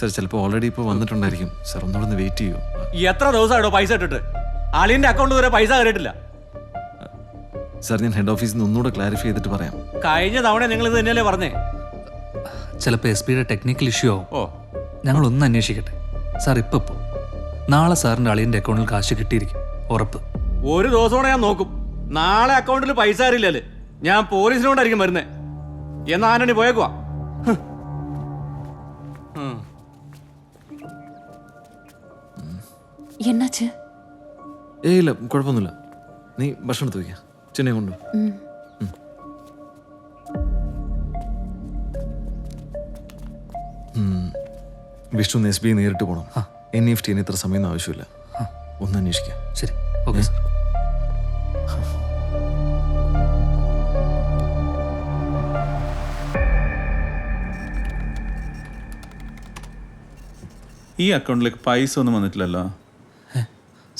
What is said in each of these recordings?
Sir ചിലപ്പോൾ already ഇപ്പോൾ വന്നിട്ടുണ്ടായിരിക്കും. Sir ഒന്നുകൂടെ ഒന്ന് വെയിറ്റ് ചെയ്യൂ. എത്ര ദിവസമായിട്ടോ പൈസ ഇട്ടിട്ട്? അളിയന്റെ അക്കൗണ്ട് വരെ പൈസ കയറിയിട്ടില്ല. സാർ ഞാൻ ഹെഡ് ഓഫീസിൽ നിന്ന് ഒന്നുകൂടെ ക്ലാരിഫൈ ചെയ്തിട്ട് പറയാം. കഴിഞ്ഞ തവണ നിങ്ങൾ ഇത് തന്നെയല്ലേ പറഞ്ഞേ? ചിലപ്പോൾ എസ് പിയുടെ ടെക്നിക്കൽ ഇഷ്യൂ ആവും. ഓ. ഞങ്ങൾ ഒന്ന് അന്വേഷിക്കട്ടെ. സാർ ഇപ്പൊ പോ. നാളെ സാറിന്റെ അളിയന്റെ അക്കൗണ്ടിൽ കാശ് കിട്ടിയിരിക്കും. ഉറപ്പ്. ഒരു ദിവസം കൂടെ ഞാൻ നോക്കും. നാളെ അക്കൗണ്ടിൽ പൈസ അറിയില്ലല്ലേ ഞാൻ പോലീസിനോടായിരിക്കും വരുന്നത് എന്നാ ആനണി പോയേക്കുവാ. ഹ്. എന്നാച്ച്? ഏയ് ഇല്ല കുഴപ്പമൊന്നുമില്ല. നീ ഭക്ഷണം എടുത്ത് വയ്ക്കുക ചെന്നൈ കൊണ്ടു വിഷ്ണു എസ് ബി നേരിട്ട് പോണം. എൻ എഫ് ടിന് ഇത്ര സമയം ആവശ്യമില്ല. ഒന്ന് അന്വേഷിക്കാം. ശരി. Okay sir. ഈ അക്കൗണ്ടിലേക്ക് പൈസ ഒന്നും വന്നിട്ടില്ലല്ലോ?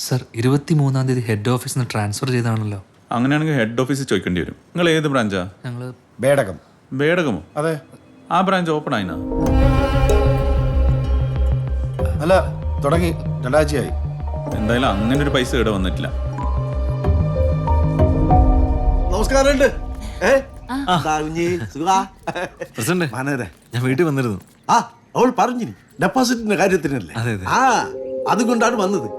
സാർ ഇരുപത്തി മൂന്നാം തീയതി ഹെഡ് ഓഫീസിൽ നിന്ന് ട്രാൻസ്ഫർ ചെയ്താണല്ലോ അങ്ങനെയാണെങ്കിൽ ഹെഡ് ഓഫീസിൽ ചോദിക്കേണ്ടി വരും. നിങ്ങൾ ഏത് ബ്രാഞ്ചാ? ഞങ്ങൾ ബേടകം. ബേടകമോ? അതെ. ആ ബ്രാഞ്ച് ഓപ്പൺ ആയിനാ? അല്ല തുടങ്ങി. രണ്ടാഴ്ചയായി. എന്തായാലും അങ്ങനെ ഒരു പൈസ ഇവിടെ വന്നിട്ടില്ല. നമസ്കാരമുണ്ട്? പ്രസിഡന്റ് മനോഹരെ. ഞാൻ വീട്ടിൽ വന്നിരുന്നു. ആ അവൾ പറഞ്ഞിനി ഡെപ്പോസിറ്റിന്റെ കാര്യത്തിനല്ലേ. ആ അതുകൊണ്ടാണ് വന്നത്.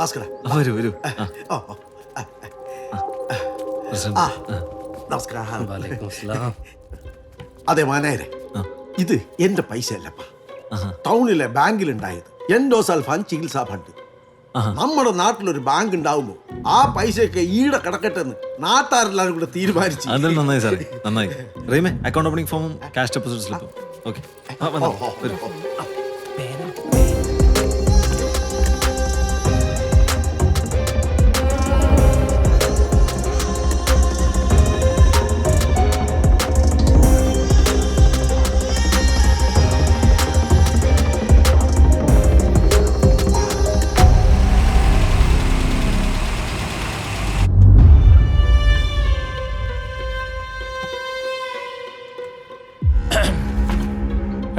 ഭാസ്കര വരൂ വരൂ. ഓ, ഓ, ആ, പ്രസിഡന്റ്. ആ, നമസ്കാരം. അതെ മാനേരെ. ഇത് എന്റെ പൈസ അല്ലപ്പാ ടൗണിലെ ബാങ്കിൽ ഉണ്ടായത് എൻഡോസാൽ ഫണ്ട് ചികിത്സാ ഫണ്ട്. നമ്മുടെ നാട്ടിലൊരു ബാങ്ക് ഉണ്ടാവുമ്പോ ആ പൈസയൊക്കെ ഈടെ കിടക്കട്ടെ എന്ന് നാട്ടാരെല്ലാരും കൂടെ തീരുമാനിച്ചു. അതെല്ലാം നന്നായി സാറേ നന്നായി. റീമേ അക്കൗണ്ട് ഓപ്പണിംഗ് ഫോമും ക്യാഷ് ഡെപ്പോസിറ്റ് സ്ലിപ്പും ഓക്കെ വരൂ.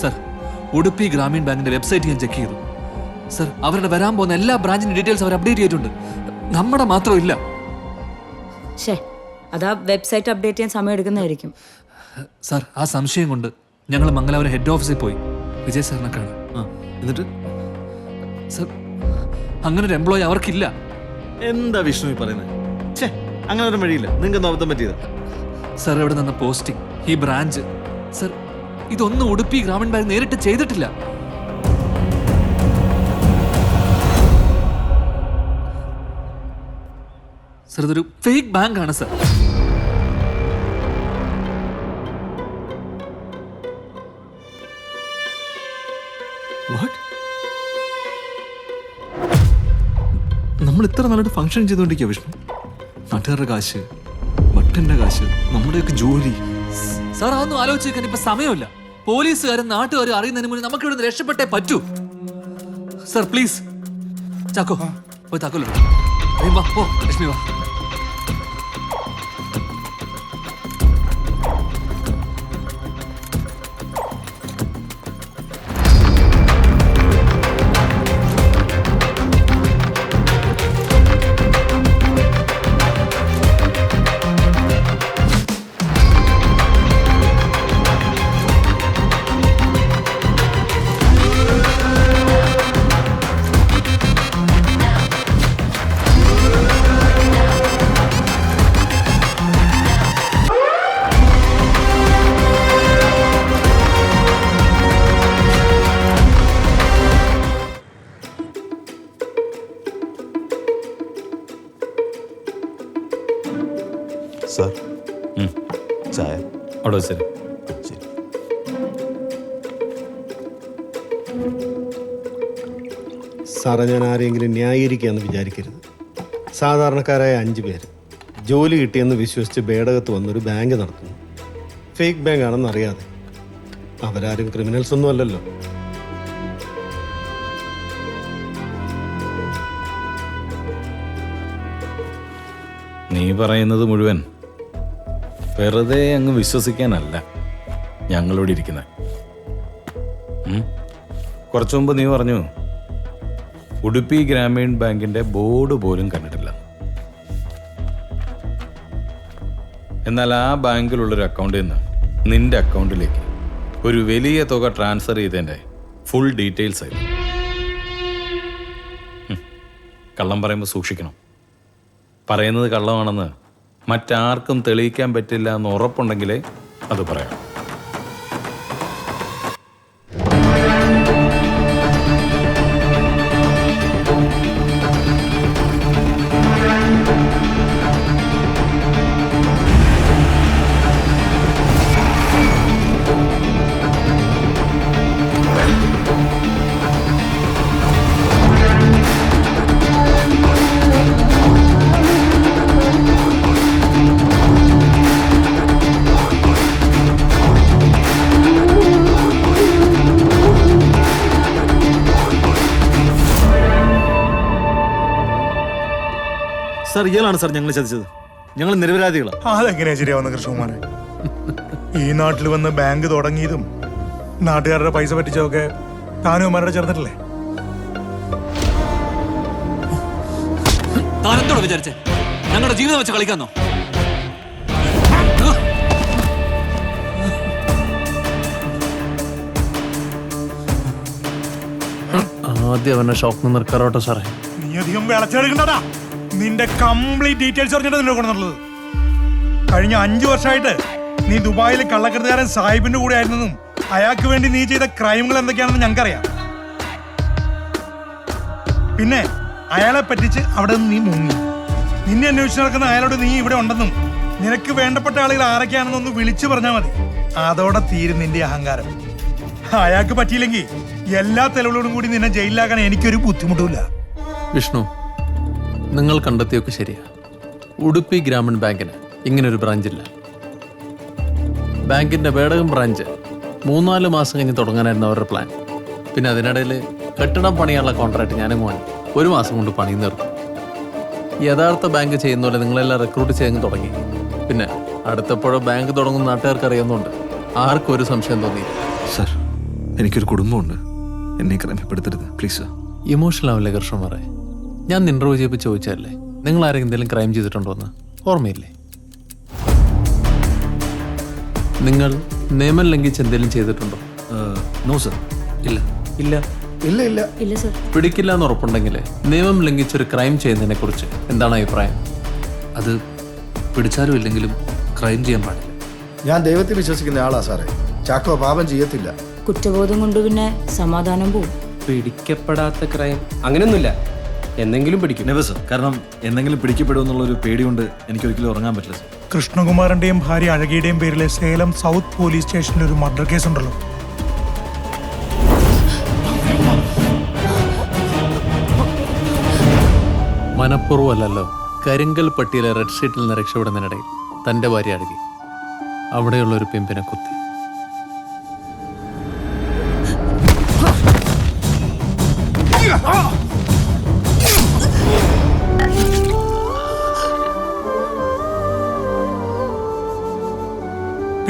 സർ ഉടുപ്പി ഗ്രാമീൺ ബാങ്കിന്റെ വെബ്സൈറ്റ് ഞാൻ ചെക്ക് ചെയ്തു. സർ അവരുടെ വരാൻ പോകുന്ന എല്ലാ ബ്രാഞ്ചിന്റെ ഡീറ്റെയിൽസ് അവർ അപ്ഡേറ്റ് ചെയ്തിട്ടുണ്ട്. നമ്മുടെ മാത്രമില്ല ഷേ അതാ വെബ്സൈറ്റ് അപ്ഡേറ്റ് ചെയ്യാൻ സമയം എടുക്കുന്നതായിരിക്കും. സർ ആ സംശയം കൊണ്ട് ഞങ്ങൾ മംഗലാപുരം ഹെഡ് ഓഫീസിൽ പോയി. വിജയ് സാറിനെ കാണാൻ എന്നിട്ട്? സർ അങ്ങനെ ഒരു എംപ്ലോയി അവർക്കില്ല. എന്താ വിഷ്ണു ഈ പറയുന്നത് ഛേ അങ്ങനെ ഒരു വഴിയില്ല. നിങ്ങൾക്ക് അബദ്ധം പറ്റിയതാ? സർ ഇവിടെ നിന്ന പോസ്റ്റിംഗ്? ഈ ബ്രാഞ്ച്. സർ ഇതൊന്നും ഉടുപ്പി ഗ്രാമീൺ ബാങ്ക് നേരിട്ട് ചെയ്തിട്ടില്ല. സർ ഇതൊരു ഫേക്ക് ബാങ്ക് ആണ് സർ. വാട്ട് നമ്മൾ ഇത്ര നല്ലൊരു ഫംഗ്ഷൻ ചെയ്തുകൊണ്ടിരിക്കുക വിഷ്ണു. നാട്ടുകാരുടെ കാശ് മട്ടന്റെ കാശ് നമ്മുടെയൊക്കെ ജോലി. സാർ അതൊന്നും ആലോചിച്ച് വെക്കാൻ ഇപ്പൊ സമയമില്ല. പോലീസുകാരും നാട്ടുകാരും അറിയുന്നതിന് മുന്നേ നമുക്ക് ഇവിടെ രക്ഷപ്പെട്ടേ പറ്റൂ. Sir please. ചാക്കോ പോയി താക്കോലോ വാ ലക്ഷ്മി വാ. സാറേ ഞാൻ ആരെങ്കിലും ന്യായീകരിക്കുകയെന്ന് വിചാരിക്കരുത്. സാധാരണക്കാരായ അഞ്ച് പേര് ജോലി കിട്ടിയെന്ന് വിശ്വസിച്ച് ബേടകത്ത് വന്നൊരു ബാങ്ക് നടത്തുന്നു. ഫേക്ക് ബാങ്ക് ആണെന്ന് അറിയാതെ. അവരാരും ക്രിമിനൽസ് ഒന്നും അല്ലല്ലോ. നീ പറയുന്നത് മുഴുവൻ വെറുതെ അങ്ങ് വിശ്വസിക്കാനല്ല ഞങ്ങളോട് ഇരിക്കുന്നത് കുറച്ചു മുമ്പ് നീ പറഞ്ഞു ഉടുപ്പി ഗ്രാമീൺ ബാങ്കിന്റെ ബോർഡ് പോലും കണ്ടിട്ടില്ല. എന്നാൽ ആ ബാങ്കിലുള്ളൊരു അക്കൗണ്ടിൽ നിന്ന് നിന്റെ അക്കൗണ്ടിലേക്ക് ഒരു വലിയ തുക ട്രാൻസ്ഫർ ചെയ്തതിന്റെ ഫുൾ ഡീറ്റെയിൽസ് ആയിരുന്നു കള്ളം പറയുമ്പോൾ സൂക്ഷിക്കണം. പറയുന്നത് കള്ളമാണെന്ന് മറ്റാർക്കും തെളിയിക്കാൻ പറ്റില്ല എന്ന് ഉറപ്പുണ്ടെങ്കിലേ അത് പറയാം. സാർ ഇയാളാണ് സാർ ഞങ്ങൾ ചതിച്ചത്. ഞങ്ങൾ നിരപരാധികളാണ് അതെങ്ങനെയാ ശരിയാവുന്ന കൃഷ്ണകുമാരെ ഈ നാട്ടിൽ വന്ന് ബാങ്ക് തുടങ്ങിയതും നാട്ടുകാരുടെ പൈസ പറ്റിച്ചതൊക്കെ താനുമാരുടെ ചേർന്നിട്ടില്ലേ? താൻ എന്തോടെ വിചാരിച്ചേ? ഞങ്ങളുടെ ജീവിതം വെച്ച് കളിക്കാന്നോ? ആദ്യം അവനെ ഷോക്ക് നിർക്കാറോട്ടെ സാറേ. നീ അധികം വിളച്ചെടുക്കണ്ടടാ. നിന്റെ കംപ്ലീറ്റ് ഡീറ്റെയിൽസ് പറഞ്ഞിട്ട് നിന്നെ കൊണ്ടുവന്നുള്ളത് കഴിഞ്ഞ അഞ്ചു വർഷമായിട്ട് നീ ദുബായിൽ കള്ളക്കടത്തുകാരൻ സാഹിബിന്റെ കൂടെ ആയിരുന്നെന്നും അയാൾക്ക് വേണ്ടി നീ ചെയ്ത ക്രൈമുകൾ എന്തൊക്കെയാണെന്ന് ഞങ്ങൾക്കറിയാം. പിന്നെ അയാളെ പറ്റിച്ച് അവിടെ നിന്ന് നീ മുങ്ങി. നിന്നെ അന്വേഷിച്ച് നടക്കുന്ന അയാളോട് നീ ഇവിടെ ഉണ്ടെന്നും നിനക്ക് വേണ്ടപ്പെട്ട ആളുകൾ ആരൊക്കെയാണെന്നൊന്ന് വിളിച്ചു പറഞ്ഞാൽ മതി. അതോടെ തീരും നിന്റെ അഹങ്കാരം. അയാൾക്ക് പറ്റിയില്ലെങ്കിൽ എല്ലാ തെളിവുകളോടും കൂടി നിന്നെ ജയിലിലാക്കാൻ എനിക്കൊരു ബുദ്ധിമുട്ടുമില്ല. വിഷ്ണു നിങ്ങൾ കണ്ടെത്തിയൊക്കെ ശരിയാണ് ഉടുപ്പി ഗ്രാമീൺ ബാങ്കിന് ഇങ്ങനൊരു ബ്രാഞ്ചില്ല. ബാങ്കിന്റെ വേടകം ബ്രാഞ്ച് മൂന്നാൽ മാസം കഴിഞ്ഞ് തുടങ്ങാനായിരുന്നു അവരുടെ പ്ലാൻ. പിന്നെ അതിനിടയിൽ കെട്ടിടം പണിയാനുള്ള കോൺട്രാക്ട് ഞാനും വാങ്ങി ഒരു മാസം കൊണ്ട് പണി നിർത്തും യഥാർത്ഥ ബാങ്ക് ചെയ്യുന്ന പോലെ നിങ്ങളെല്ലാം റിക്രൂട്ട് ചെയ്യാൻ തുടങ്ങി. പിന്നെ അടുത്തപ്പോഴോ ബാങ്ക് തുടങ്ങുന്ന നാട്ടുകാർക്ക് അറിയുന്നുണ്ട് ആർക്കും ഒരു സംശയം തോന്നി സർ എനിക്കൊരു കുടുംബമുണ്ട്. എന്നെ ക്രമപ്പെടുത്തരുത്. പ്ലീസ് ഇമോഷണൽ ആവില്ലേ കൃഷ്ണമാരെ ഞാൻ ഇന്റർവ്യൂ ചെയ്യപ്പോൾ ചോദിച്ചതല്ലേ? നിങ്ങൾ ആരെങ്കിലും എന്തെങ്കിലും ക്രൈം ചെയ്തിട്ടുണ്ടോ എന്ന്? ഓർമ്മയില്ലേ? നിങ്ങൾ നിയമം ലംഘിച്ച് എന്തെങ്കിലും ചെയ്തിട്ടുണ്ടോ? നോ സർ ഇല്ല. ഇല്ല? ഇല്ല ഇല്ല. ഇല്ല സർ പിടിക്കില്ല എന്ന് ഉറപ്പുണ്ടെങ്കിൽ നിയമം ലംഘിച്ചൊരു ക്രൈം ചെയ്യുന്നതിനെ കുറിച്ച് എന്താണ് അഭിപ്രായം? അത് പിടിച്ചാലും ഇല്ലെങ്കിലും ക്രൈം ചെയ്യാൻ പാടില്ല. ഞാൻ ദൈവത്തിൽ വിശ്വസിക്കുന്ന ആളാ സാറേ. ചാക്കോ പാപം ചെയ്യത്തില്ല. കുറ്റബോധം കൊണ്ട് പിന്നെ സമാധാനം പോവും. പിടിക്കപ്പെടാത്ത ക്രൈം അങ്ങനെയൊന്നുമില്ല. എന്തെങ്കിലും പിടിക്കും. നെവർ സർ കാരണം എന്തെങ്കിലും പിടിക്കപ്പെടുമെന്നുള്ള ഒരു പേടി കൊണ്ട് എനിക്ക് ഒരിക്കലും ഉറങ്ങാൻ പറ്റില്ല സർ കൃഷ്ണകുമാറിന്റെയും ഭാര്യ അഴകിയുടെയും പേരിലെ സേലം സൗത്ത് പോലീസ് സ്റ്റേഷനിൽ ഒരു മർഡർ കേസ് ഉണ്ടല്ലോ മനഃപൂർവമല്ലല്ലോ. കരിങ്കൽ പട്ടിയിലെ റെഡ് ഷീറ്റിൽ നിന്ന് രക്ഷപ്പെടുന്നതിനിടയിൽ തന്റെ ഭാര്യ അഴകി. അവിടെയുള്ള ഒരു പിമ്പിനെ കുത്തി.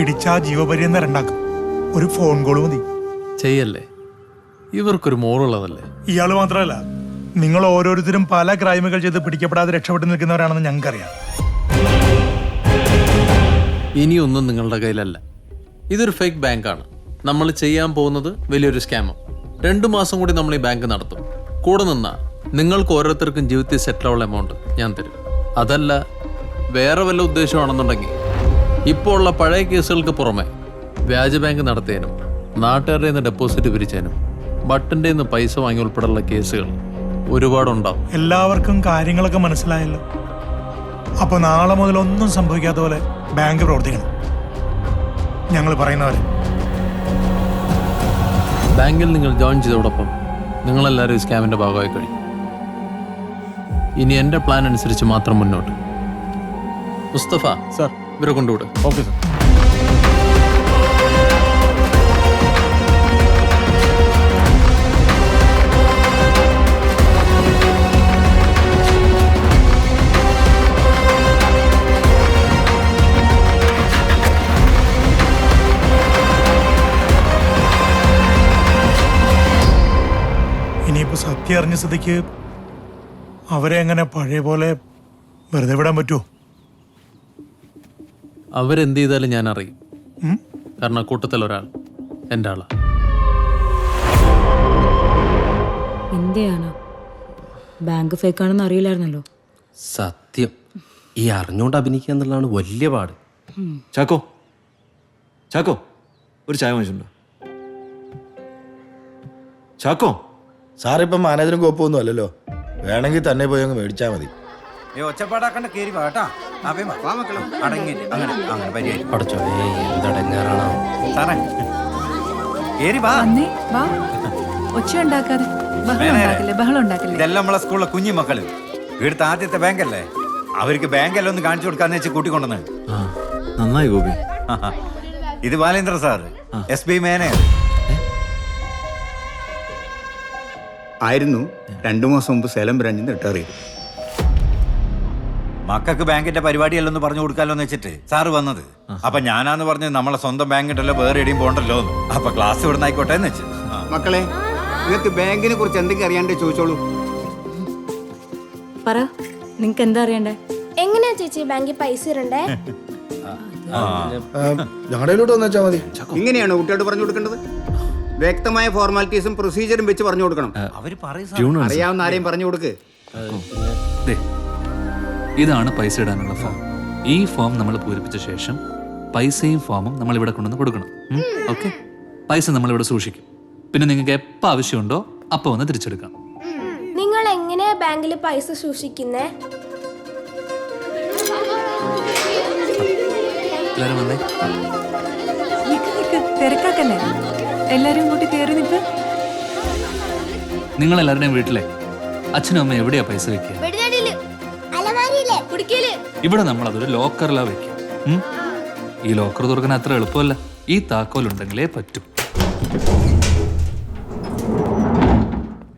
പിടിച്ചാ ജീവപര്യന്തം രണ്ടാക്കും. ഒരു ഫോൺ കോൾ മതി. ചെയ്യല്ലേ? ഇവർക്കൊരു മോളുള്ളതല്ലേ? ഇയാൾ മാത്രമല്ല നിങ്ങൾ ഓരോരുത്തരും പല ക്രൈമുകൾ ചെയ്ത് പിടിക്കപ്പെടാതെ രക്ഷപ്പെട്ട് നിൽക്കുന്നവരാണെന്ന് ഞങ്ങൾക്കറിയാം. ഇനിയൊന്നും നിങ്ങളുടെ കയ്യിലല്ല. ഇതൊരു ഫേക്ക് ബാങ്കാണ് നമ്മൾ ചെയ്യാൻ പോകുന്നത് വലിയൊരു സ്കാമം രണ്ടു മാസം കൂടി നമ്മൾ ഈ ബാങ്ക് നടത്തും. കൂടെ നിന്നാ നിങ്ങൾക്ക് ഓരോരുത്തർക്കും ജീവിതത്തിൽ സെറ്റിലുള്ള എമൗണ്ട് ഞാൻ തരും. അതല്ല വേറെ വല്ല ഉദ്ദേശമാണെന്നുണ്ടെങ്കിൽ ഇപ്പോൾ ഉള്ള പഴയ കേസുകൾക്ക് പുറമെ വ്യാജ ബാങ്ക് നടത്തിയതിനും നാട്ടുകാരുടെ നിന്ന് ഡെപ്പോസിറ്റ് പിരിച്ചതിനും ബട്ടന്റെ നിന്ന് പൈസ വാങ്ങി ഉൾപ്പെടെയുള്ള കേസുകൾ ഒരുപാടുണ്ടാവും. എല്ലാവർക്കും കാര്യങ്ങളൊക്കെ മനസ്സിലായല്ലോ. അപ്പൊ നാളെ മുതൽ ഒന്നും സംഭവിക്കാത്ത പോലെ ബാങ്ക് പ്രവർത്തിക്കണം. ഞങ്ങൾ പറയുന്നവരെ ബാങ്കിൽ നിങ്ങൾ ജോയിൻ ചെയ്തതോടൊപ്പം നിങ്ങളെല്ലാവരും ഈ സ്കാമിന്റെ ഭാഗമായി കഴിഞ്ഞു ഇനി എന്റെ പ്ലാൻ അനുസരിച്ച് മാത്രം മുന്നോട്ട്. മുസ്തഫ. സർ. ഇവരെ കൊണ്ടുവിടും. Okay sir. ഇനിയിപ്പോ സത്യം അറിഞ്ഞ സ്ഥിതിക്ക് അവരെ എങ്ങനെ പഴയ പോലെ വെറുതെ വിടാൻ പറ്റുമോ അവരെന്ത് ചെയ്താലും ഞാൻ അറിയും. കാരണം കൂട്ടത്തിൽ ഒരാൾ എന്റെ ആളാ. എന്തെയാണ് ബാങ്ക് ഫേക്ക് ആണെന്ന് അറിയില്ലായിരുന്നല്ലോ. സത്യം. ഈ അറിഞ്ഞുകൊണ്ട് അഭിനയിക്കുക എന്നുള്ളതാണ് വലിയ പാട്. ചാക്കോ? ചാക്കോ? ഒരു ചായ വാങ്ങിച്ചിട്ടുണ്ടോ? ചാക്കോ? സാറിപ്പം മാനേജറും കോപ്പൊന്നും അല്ലല്ലോ. വേണമെങ്കിൽ തന്നെ പോയി അങ്ങ് മേടിച്ചാൽ മതി. ഒച്ചപ്പാടാക്കണ്ട കേറി വാട്ടാ അടങ്ങി അങ്ങനെ അങ്ങനെ പരിഹാരം പഠിച്ചോ എന്തടങ്ങാറാണോ? സാറേ കേറി വാ. അന്നേ വാ. ഒച്ച ഉണ്ടാക്കാതെ ബഹളം ഉണ്ടാക്കില്ലേ ബഹളം ഉണ്ടാക്കില്ലേ? ഇതെല്ലാം നമ്മളെ സ്കൂളിലെ കുഞ്ഞു മക്കൾ. ഇവിടുത്തെ ആദ്യത്തെ ബാങ്കല്ലേ? അവർക്ക് ബാങ്കെല്ലാം ഒന്ന് കാണിച്ചു കൊടുക്കാന്ന് വെച്ച് കൂട്ടിക്കൊണ്ടുവന്ന്. ആ നന്നായി ഗോപി. ഇത് Balendra sir S B manager ആയിരുന്നു. രണ്ടു മാസം മുമ്പ് സേലം ബ്രാഞ്ചിൽ നിന്ന് റിട്ടയർ ചെയ്തു. മക്കൾക്ക് ബാങ്കിന്റെ പരിപാടിയല്ലെന്ന് പറഞ്ഞു കൊടുക്കാലോ എന്ന് വെച്ചിട്ട് സാറ് വന്നത്. അപ്പൊ ഞാനാന്ന് പറഞ്ഞ് നമ്മളെ സ്വന്തം ബാങ്കിട്ടല്ലോ വേറെ എവിടെയും പോണ്ടല്ലോ എന്ന്. അപ്പൊ ക്ലാസ് ഇവിടെ ആയിക്കോട്ടെ എന്ന് വെച്ചു. മക്കളെ നിങ്ങൾക്ക് ബാങ്കിനെ കുറിച്ച് എന്തെങ്കിലും അറിയാണ്ട് ചോദിച്ചോളൂ. പറ നിങ്ങക്ക് എന്താ അറിയണ്ടേ? എങ്ങനെയാ ചേച്ചി ബാങ്കിൽ പൈസ ഇടണ്ടേ? ഞങ്ങളുടെ വന്നു മതി. ഇങ്ങനെയാണ് കുട്ടിയോട് പറഞ്ഞു കൊടുക്കേണ്ടത്? വ്യക്തമായ ഫോർമാലിറ്റീസും പ്രൊസീജിയറും വെച്ച് പറഞ്ഞു കൊടുക്കണം. അവർ പറയും സാർ. അറിയാവുന്ന ആരെയും പറഞ്ഞു കൊടുക്ക്. ദേ, ഇതാണ് പൈസ ഇടാനുള്ള ഫോം ഈ ഫോം നമ്മൾ പൂരിപ്പിച്ച ശേഷം പൈസയും ഫോമും നമ്മൾ ഇവിടെ കൊണ്ടുവന്ന് കൊടുക്കണം. ഓക്കെ പൈസ നമ്മൾ ഇവിടെ സൂക്ഷിക്കും. പിന്നെ നിങ്ങൾക്ക് എപ്പോൾ ആവശ്യമുണ്ടോ അപ്പോൾ വന്ന് തിരിച്ചെടുക്കാം. നിങ്ങൾ എങ്ങനെ ബാങ്കിൽ പൈസ സൂക്ഷിക്കുന്നേ? എല്ലാരും വന്നേ. തിരക്കാക്കല്ലേ? എല്ലാരും കൂട്ടി കയറി നിൽക്ക്. നിങ്ങൾ എല്ലാവരുടെയും വീട്ടിലെ അച്ഛനും അമ്മ എവിടെയാ പൈസ വെക്കുക? ഇവിടെ നമ്മൾ അതൊരു ലോക്കറിലാ വെക്കും. ഉം? ഈ ലോക്കർ തുറക്കാൻ അത്ര എളുപ്പമല്ല. ഈ താക്കോൽ ഉണ്ടെങ്കിലേ പറ്റും.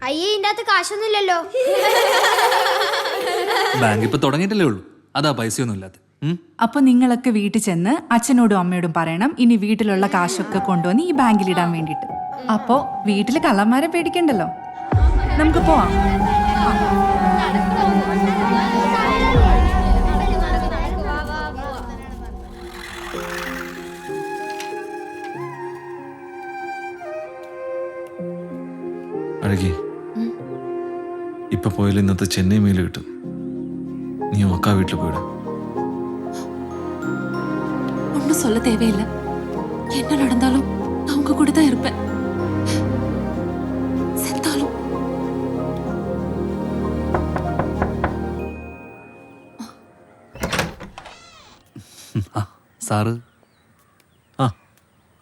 അയ്യേ ഇതിന്റെ അകത്ത് കാശൊന്നുമില്ലല്ലോ. ബാങ്ക് ഇപ്പൊ തുടങ്ങിയിട്ടല്ലേ ഉള്ളൂ. അതാ പൈസയൊന്നും ഇല്ലാത്ത. അപ്പൊ നിങ്ങളൊക്കെ വീട്ടിൽ ചെന്ന് അച്ഛനോടും അമ്മയോടും പറയണം ഇനി വീട്ടിലുള്ള കാശൊക്കെ കൊണ്ടുവന്ന് ഈ ബാങ്കിൽ ഇടാൻ വേണ്ടിട്ട് അപ്പോ വീട്ടിൽ കള്ളന്മാരെ പേടിക്കണ്ടല്ലോ. നമുക്ക് പോവാം. പോയാലും ഇന്നത്തെ ചെന്നൈ മെയിൽ കിട്ടും നീ അക്കാ വീട്ടിൽ പോയിട ஒன்றும் சொல்ல தேவையில்லை என்ன நடந்தாலும் நான் உங்க கூட தான் இருப்பேன் செத்தாலும் സാറ് ആ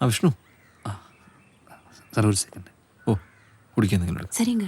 ആ വിഷ്ണു സാർ ഒരു സെക്കൻഡ് ഓ കുടിക്കാൻ എന്തെങ്കിലും എടുക്ക്. சரிங்க